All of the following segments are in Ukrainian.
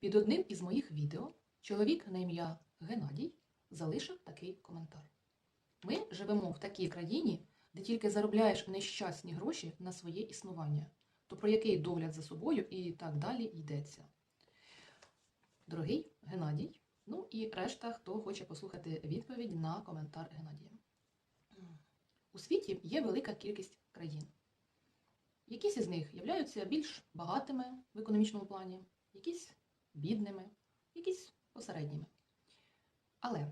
Під одним із моїх відео чоловік на ім'я Геннадій залишив такий коментар. Ми живемо в такій країні, де тільки заробляєш нещасні гроші на своє існування, то про який догляд за собою і так далі йдеться. Дорогий Геннадій, ну і решта, хто хоче послухати відповідь на коментар Геннадія. У світі є велика кількість країн. Якісь із них являються більш багатими в економічному плані, якісь бідними, якісь посередніми. Але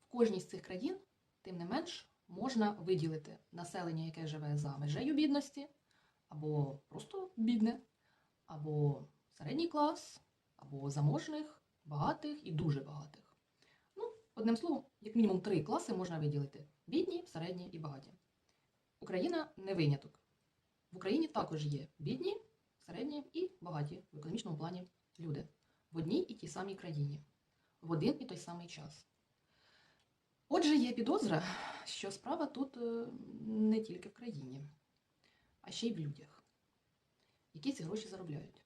в кожній з цих країн, тим не менш, можна виділити населення, яке живе за межею бідності, або просто бідне, або середній клас, або заможних, багатих і дуже багатих. Ну, одним словом, як мінімум три класи можна виділити: бідні, середні і багаті. Україна не виняток. В Україні також є бідні, середні і багаті в економічному плані люди в одній і тій самій країні, в один і той самий час. Отже, є підозра, що справа тут е, не тільки в країні, а ще й в людях, які ці гроші заробляють.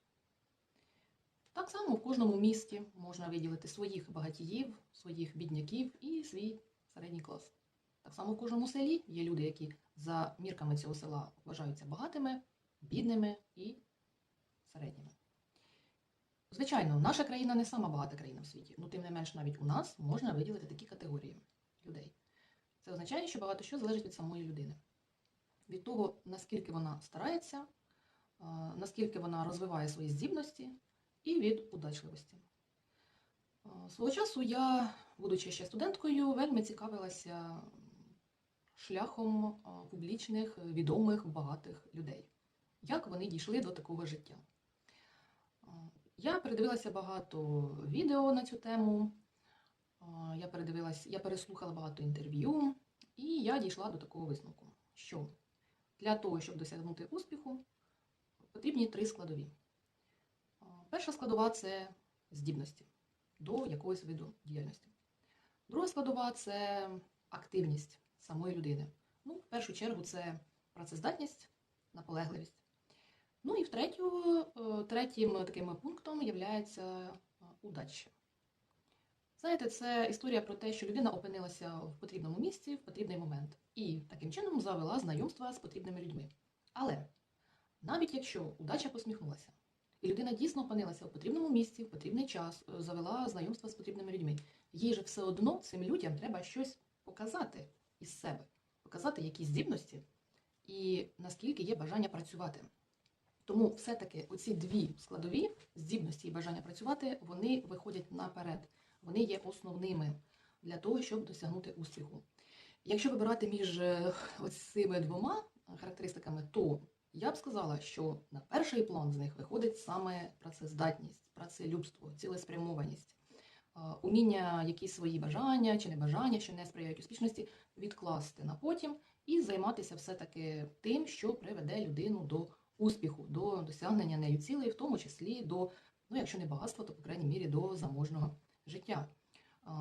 Так само в кожному місті можна виділити своїх багатіїв, своїх бідняків і свій середній клас. Так само в кожному селі є люди, які за мірками цього села вважаються багатими, бідними і середніми. Звичайно, наша країна не сама багата країна в світі, ну тим не менш навіть у нас можна виділити такі категорії людей. Це означає, що багато що залежить від самої людини, від того, наскільки вона старається, наскільки вона розвиває свої здібності, і від удачливості. Свого часу я, будучи ще студенткою, вельми цікавилася шляхом публічних, відомих, багатих людей. Як вони дійшли до такого життя? Я передивилася багато відео на цю тему. Я передивилась, я переслухала багато інтерв'ю, і я дійшла до такого висновку, що для того, щоб досягнути успіху, потрібні три складові. Перша складова це здібності до якогось виду діяльності. Друга складова це активність самої людини. Ну, в першу чергу, це працездатність, наполегливість. Ну і в третю, е, третім таким пунктом є удача. Знаєте, це історія про те, що людина опинилася в потрібному місці в потрібний момент і таким чином завела знайомства з потрібними людьми. Але навіть якщо удача посміхнулася, і людина дійсно опинилася в потрібному місці, в потрібний час, е, завела знайомства з потрібними людьми, їй же все одно цим людям треба щось показати із себе, показати якісь здібності і наскільки є бажання працювати. Тому все-таки оці дві складові здібності і бажання працювати, вони виходять наперед. Вони є основними для того, щоб досягнути успіху. Якщо вибирати між е, цими двома характеристиками, то я б сказала, що на перший план з них виходить саме працездатність, працелюбство, цілеспрямованість, е, уміння якісь свої бажання чи небажання, що не сприяють успішності, відкласти на потім і займатися все-таки тим, що приведе людину до успіху, до досягнення нею цілей, в тому числі до, ну якщо не багатства, то по крайній мірі до заможного життя.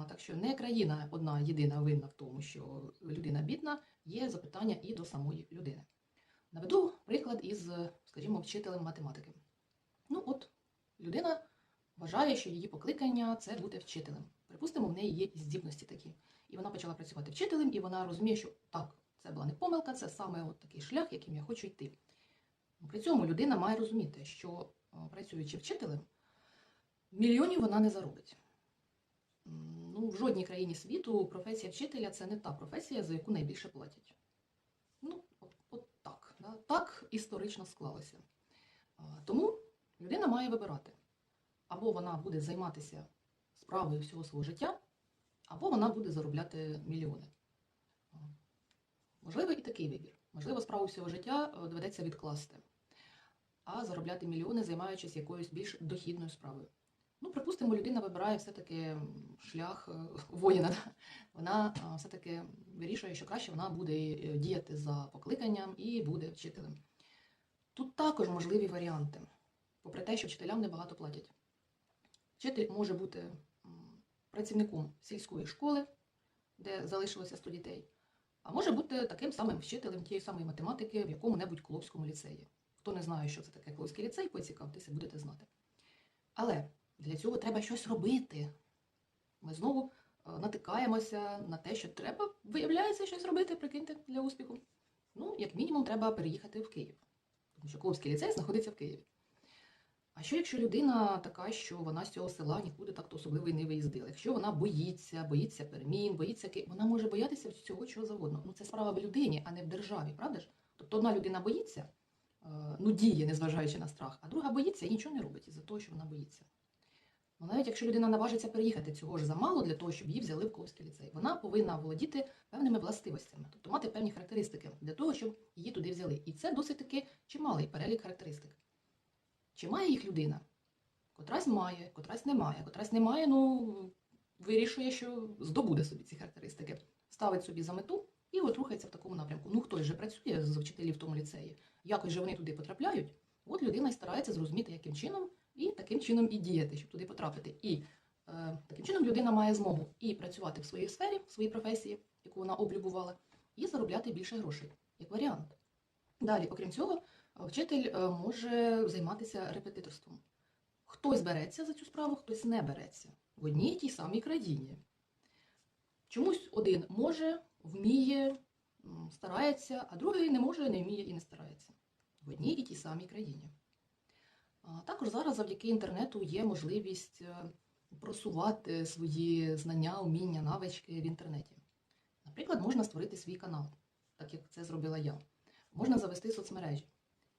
Так що не країна одна єдина винна в тому, що людина бідна, є запитання і до самої людини. Наведу приклад із, скажімо, вчителем математики. Ну от, людина вважає, що її покликання це бути вчителем. Припустимо, в неї є здібності такі. І вона почала працювати вчителем, і вона розуміє, що так, це була не помилка, це саме от такий шлях, яким я хочу йти. При цьому людина має розуміти, що е, працюючи вчителем, мільйонів вона не заробить. Ну, в жодній країні світу професія вчителя це не та професія, за яку найбільше платять. Ну, от, от так. Да? Так історично склалося. Тому людина має вибирати. Або вона буде займатися справою всього свого життя, або вона буде заробляти мільйони. Можливо, і такий вибір. Можливо, справу всього життя е, доведеться відкласти, а заробляти мільйони, займаючись якоюсь більш дохідною справою. Ну, припустимо, людина вибирає все-таки шлях е, воїна. Вона е, все-таки вирішує, що краще вона буде е, діяти за покликанням і буде вчителем. Тут також можливі варіанти, попри те, що вчителям небагато платять. Вчитель може бути працівником сільської школи, де залишилося 100 дітей, а може бути таким самим вчителем тієї самої математики в якому-небудь Кловському ліцеї. Хто не знає, що це таке Кловський ліцей, поцікавтеся, будете знати. Але Для цього треба щось робити. Ми знову е, натикаємося на те, що треба, виявляється, щось робити, прикиньте, для успіху. Ну, як мінімум, треба переїхати в Київ. Тому що Ковський ліцей знаходиться в Києві. А що якщо людина така, що вона з цього села нікуди так то особливо і не виїздила? Якщо вона боїться, боїться перемін, боїться Ки- вона може боятися всього чого завгодно. Ну це справа в людині, а не в державі, правда ж? Тобто одна людина боїться, ну діє, незважаючи на страх, а друга боїться і нічого не робить із-за того, що вона боїться. Ну, навіть якщо людина наважиться переїхати, цього ж замало для того, щоб її взяли в Ковський ліцей, вона повинна володіти певними властивостями, тобто мати певні характеристики для того, щоб її туди взяли. І це досить таки чималий перелік характеристик. Чи має їх людина? Котрась має, котрась не має. Котрась не має, ну вирішує, що здобуде собі ці характеристики, ставить собі за мету і от рухається в такому напрямку. Ну хтось же працює з вчителів в тому ліцеї, якось же вони туди потрапляють. От людина й старається зрозуміти, яким чином, і таким чином і діяти, щоб туди потрапити. І е, таким чином людина має змогу і працювати в своїй сфері, в своїй професії, яку вона облюбувала, і заробляти більше грошей, як варіант. Далі, окрім цього, вчитель е, може займатися репетиторством. Хтось береться за цю справу, хтось не береться в одній і тій самій країні. Чомусь один може, вміє, старається, а другий не може, не вміє і не старається в одній і тій самій країні. Також зараз завдяки інтернету є можливість е, просувати свої знання, уміння, навички в інтернеті. Наприклад, можна створити свій канал, так як це зробила я. Можна завести соцмережі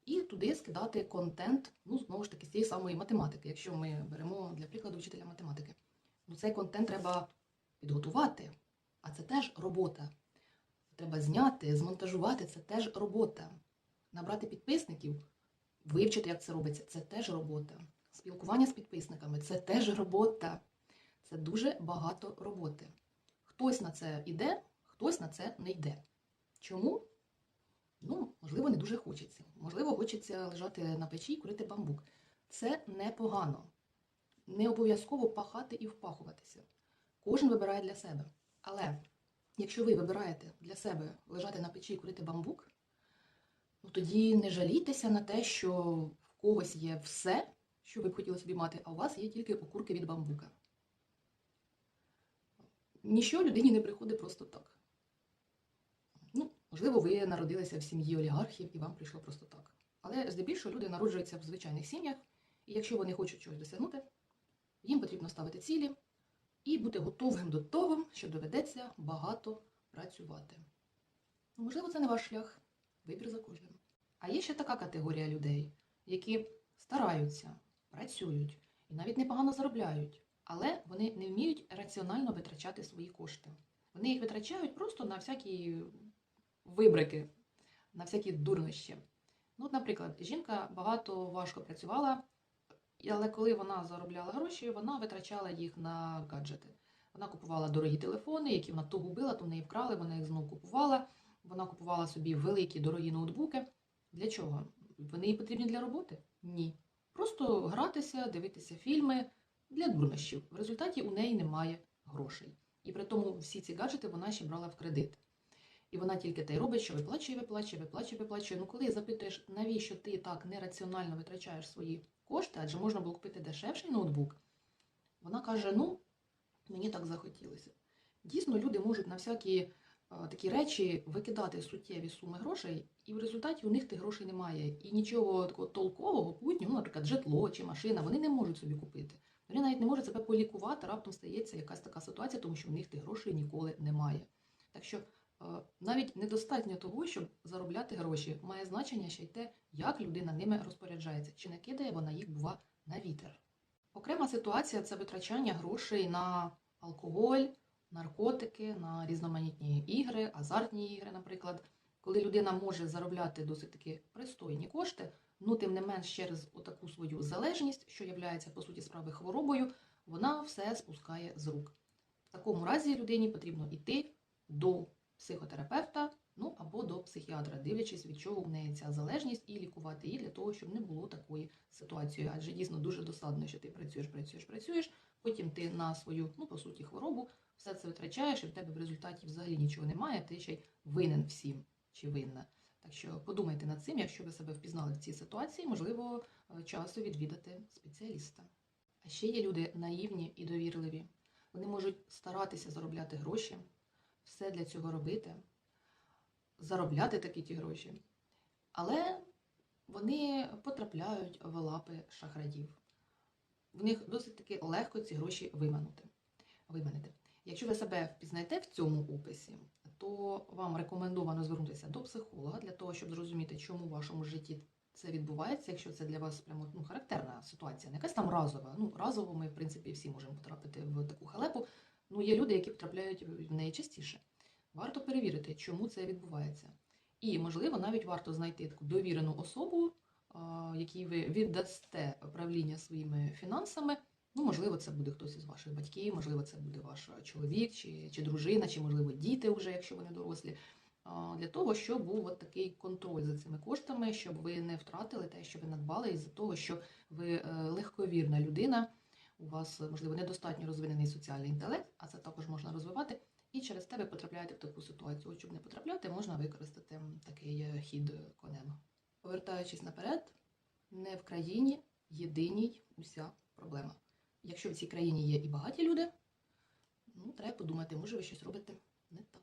і туди скидати контент, ну, знову ж таки, з цієї самої математики, якщо ми беремо для прикладу вчителя математики. Ну, цей контент треба підготувати, а це теж робота. Треба зняти, змонтажувати це теж робота. Набрати підписників, вивчити, як це робиться, це теж робота. Спілкування з підписниками це теж робота. Це дуже багато роботи. Хтось на це йде, хтось на це не йде. Чому? Ну, можливо, не дуже хочеться. Можливо, хочеться лежати на печі і курити бамбук. Це непогано. Не обов'язково пахати і впахуватися. Кожен вибирає для себе. Але якщо ви вибираєте для себе лежати на печі і курити бамбук, ну тоді не жалійтеся на те, що в когось є все, що ви б хотіли собі мати, а у вас є тільки окурки від бамбука. Ніщо людині не приходить просто так. Ну, можливо, ви народилися в сім'ї олігархів і вам прийшло просто так. Але здебільшого люди народжуються в звичайних сім'ях, і якщо вони хочуть чогось досягнути, їм потрібно ставити цілі і бути готовим до того, що доведеться багато працювати. Ну, Можливо, це не ваш шлях, вибір за кожним. А є ще така категорія людей, які стараються, працюють і навіть непогано заробляють, але вони не вміють раціонально витрачати свої кошти. Вони їх витрачають просто на всякі вибрики, на всякі дурнощі. Ну, от, наприклад, жінка багато важко працювала, але коли вона заробляла гроші, вона витрачала їх на гаджети. Вона купувала дорогі телефони, які вона то губила, то в неї вкрали, вона їх знову купувала. Вона купувала собі великі дорогі ноутбуки. Для чого? Вони їй потрібні для роботи? Ні. Просто гратися, дивитися фільми для дурнощів. В результаті у неї немає грошей. І при тому всі ці гаджети вона ще брала в кредит. І вона тільки те й робить, що виплачує, виплачує, виплачує, виплачує. Ну коли запитуєш, навіщо ти так нераціонально витрачаєш свої кошти, адже можна було купити дешевший ноутбук, вона каже: ну, мені так захотілося. Дійсно, люди можуть на всякі е, такі речі викидати суттєві суми грошей, і в результаті у них тих грошей немає. І нічого такого толкового, путнього, ну, наприклад, житло чи машина, вони не можуть собі купити. Вони навіть не можуть себе полікувати, раптом стається якась така ситуація, тому що в них тих грошей ніколи немає. Так що е, навіть недостатньо того, щоб заробляти гроші, має значення ще й те, як людина ними розпоряджається, чи не кидає вона їх, бува, на вітер. Окрема ситуація це витрачання грошей на алкоголь, наркотики, на різноманітні ігри, азартні ігри, наприклад. Коли людина може заробляти досить таки пристойні кошти, ну тим не менш через отаку свою залежність, що є по суті справи хворобою, вона все спускає з рук. В такому разі людині потрібно йти до психотерапевта, ну або до психіатра, дивлячись, від чого в неї ця залежність, і лікувати її для того, щоб не було такої ситуації. Адже дійсно дуже досадно, що ти працюєш, працюєш, працюєш. Потім ти на свою, ну по суті, хворобу все це витрачаєш, і в тебе в результаті взагалі нічого немає. Ти ще й винен всім чи винна. Так що подумайте над цим, якщо ви себе впізнали в цій ситуації, можливо, е, часу відвідати спеціаліста. А ще є люди наївні і довірливі. Вони можуть старатися заробляти гроші, все для цього робити, заробляти такі ті гроші. Але вони потрапляють в лапи шахраїв. В них досить таки легко ці гроші виманути. виманити. Якщо ви себе впізнаєте в цьому описі, то вам рекомендовано звернутися до психолога для того, щоб зрозуміти, чому в вашому житті це відбувається, якщо це для вас прямо ну, характерна ситуація, не якась там разова. Ну, разово ми, в принципі, всі можемо потрапити в таку халепу. Ну, є люди, які потрапляють в неї частіше. Варто перевірити, чому це відбувається. І, можливо, навіть варто знайти таку довірену особу, якій ви віддасте управління своїми фінансами. Ну, можливо, це буде хтось із ваших батьків, можливо, це буде ваш чоловік чи, чи дружина, чи, можливо, діти вже, якщо вони дорослі. Для того, щоб був от такий контроль за цими коштами, щоб ви не втратили те, що ви надбали, із-за того, що ви е, легковірна людина, у вас, можливо, недостатньо розвинений соціальний інтелект, а це також можна розвивати. І через тебе потрапляєте в таку ситуацію. От, щоб не потрапляти, можна використати такий е, хід конем. Повертаючись наперед, не в країні єдиній уся проблема. Якщо в цій країні є і багаті люди, ну треба подумати, може ви щось робите не так.